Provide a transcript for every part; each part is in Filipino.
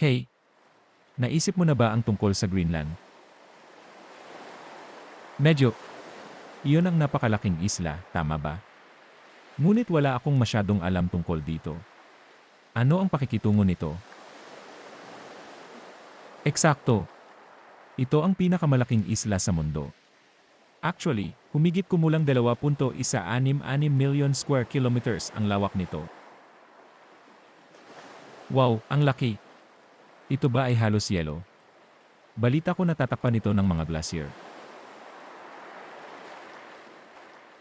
Hey, naisip mo na ba ang tungkol sa Greenland? Medyo, iyon ang napakalaking isla, tama ba? Ngunit wala akong masyadong alam tungkol dito. Ano ang pakikitungo nito? Eksakto. Ito ang pinakamalaking isla sa mundo. Actually, humigit kumulang 2.166 million square kilometers ang lawak nito. Wow, ang laki. Ito ba ay halos yelo? Balita ko natatakpan ito ng mga glacier.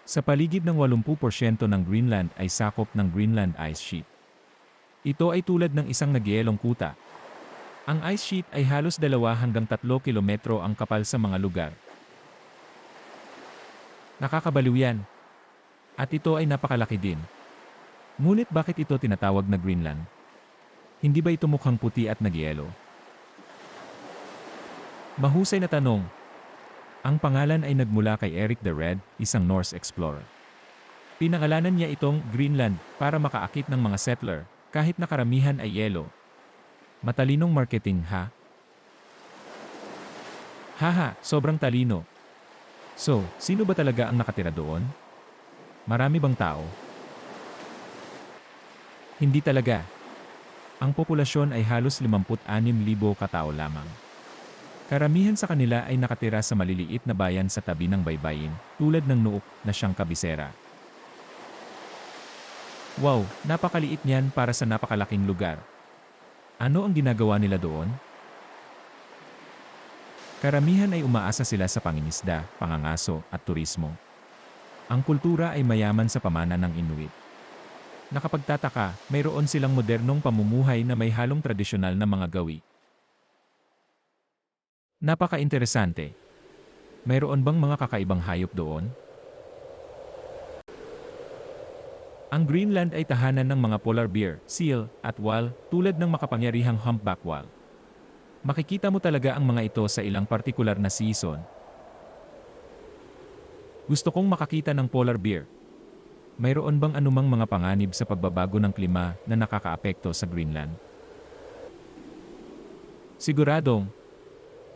Sa paligid ng 80% ng Greenland ay sakop ng Greenland Ice Sheet. Ito ay tulad ng isang nagyelong kuta. Ang ice sheet ay halos 2 hanggang 3 kilometro ang kapal sa mga lugar. Nakakabaliw yan. At ito ay napakalaki din. Ngunit bakit ito tinatawag na Greenland? Hindi ba ito mukhang puti at nagyelo? Mahusay na tanong. Ang pangalan ay nagmula kay Eric the Red, isang Norse explorer. Pinangalanan niya itong Greenland para makaakit ng mga settler, kahit na karamihan ay yelo. Matalinong marketing ha? Haha, sobrang talino. So, sino ba talaga ang nakatira doon? Marami bang tao? Hindi talaga. Ang populasyon ay halos 56,000 katao lamang. Karamihan sa kanila ay nakatira sa maliliit na bayan sa tabi ng baybayin, tulad ng Nuuk na siyang kabisera. Wow, napakaliit niyan para sa napakalaking lugar. Ano ang ginagawa nila doon? Karamihan ay umaasa sila sa pangingisda, pangangaso, at turismo. Ang kultura ay mayaman sa pamana ng Inuit. Nakapagtataka, mayroon silang modernong pamumuhay na may halong tradisyonal na mga gawi. Napaka-interesante. Mayroon bang mga kakaibang hayop doon? Ang Greenland ay tahanan ng mga polar bear, seal, at whale, tulad ng makapangyarihang humpback whale. Makikita mo talaga ang mga ito sa ilang partikular na season. Gusto kong makakita ng polar bear. Mayroon bang anumang mga panganib sa pagbabago ng klima na nakakaapekto sa Greenland? Siguradong,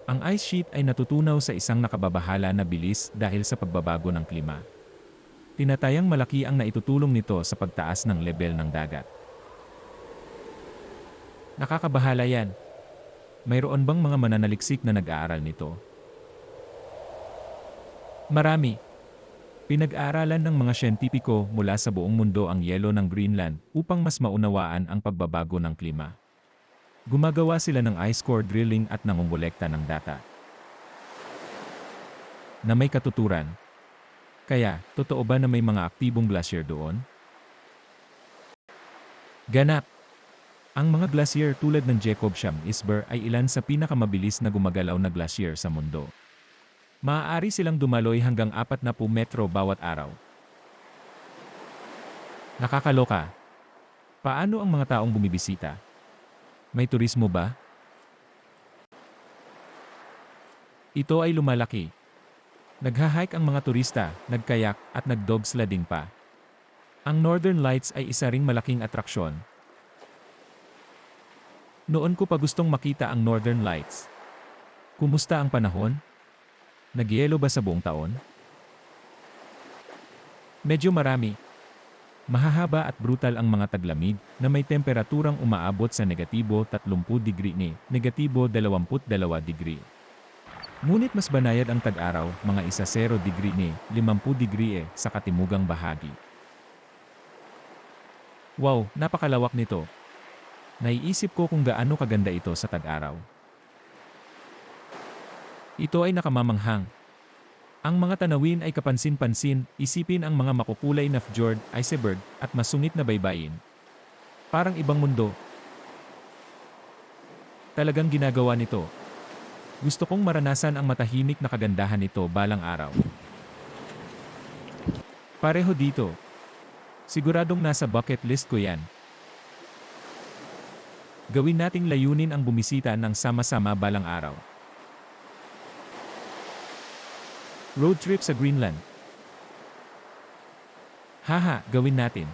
ang ice sheet ay natutunaw sa isang nakababahala na bilis dahil sa pagbabago ng klima. Tinatayang malaki ang naitutulong nito sa pagtaas ng level ng dagat. Nakakabahala yan. Mayroon bang mga mananaliksik na nag-aaral nito? Marami. Pinag-aaralan ng mga siyentipiko mula sa buong mundo ang yelo ng Greenland upang mas maunawaan ang pagbabago ng klima. Gumagawa sila ng ice core drilling at nangungulekta ng data. Na may katuturan, kaya, totoo ba na may mga aktibong glacier doon? Ganap! Ang mga glacier tulad ng Jacobsham Isber ay ilan sa pinakamabilis na gumagalaw na glacier sa mundo. Maaari silang dumaloy hanggang 40 metro bawat araw. Nakakaloka. Paano ang mga taong bumibisita? May turismo ba? Ito ay lumalaki, Nagha-hike ang mga turista, nagkayak, at nag-dog pa. Ang Northern Lights ay isa ring malaking atraksyon. Noon ko pa gustong makita ang Northern Lights. Kumusta ang panahon? Nagyelo ba sa buong taon? Medyo marami. Mahahaba at brutal ang mga taglamig na may temperaturang umaabot sa negatibo 30 degree ni negatibo 22 degree. Ngunit mas banayad ang tag-araw, mga isa 0 degree ni 50 degree e, sa katimugang bahagi. Wow, napakalawak nito. Naiisip ko kung gaano kaganda ito sa tag-araw. Ito ay nakamamanghang. Ang mga tanawin ay kapansin-pansin, isipin ang mga makukulay na fjord, iceberg, at masungit na baybayin. Parang ibang mundo. Talagang ginagawa nito, gusto kong maranasan ang matahimik na kagandahan nito balang araw. Pareho dito. Siguradong nasa bucket list ko yan. Gawin nating layunin ang bumisita ng sama-sama balang araw. Road trip sa Greenland. Haha, gawin natin.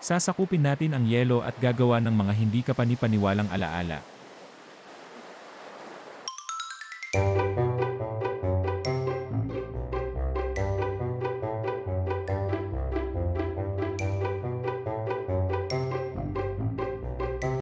Sasakupin natin ang yelo at gagawa ng mga hindi kapanipaniwalang alaala.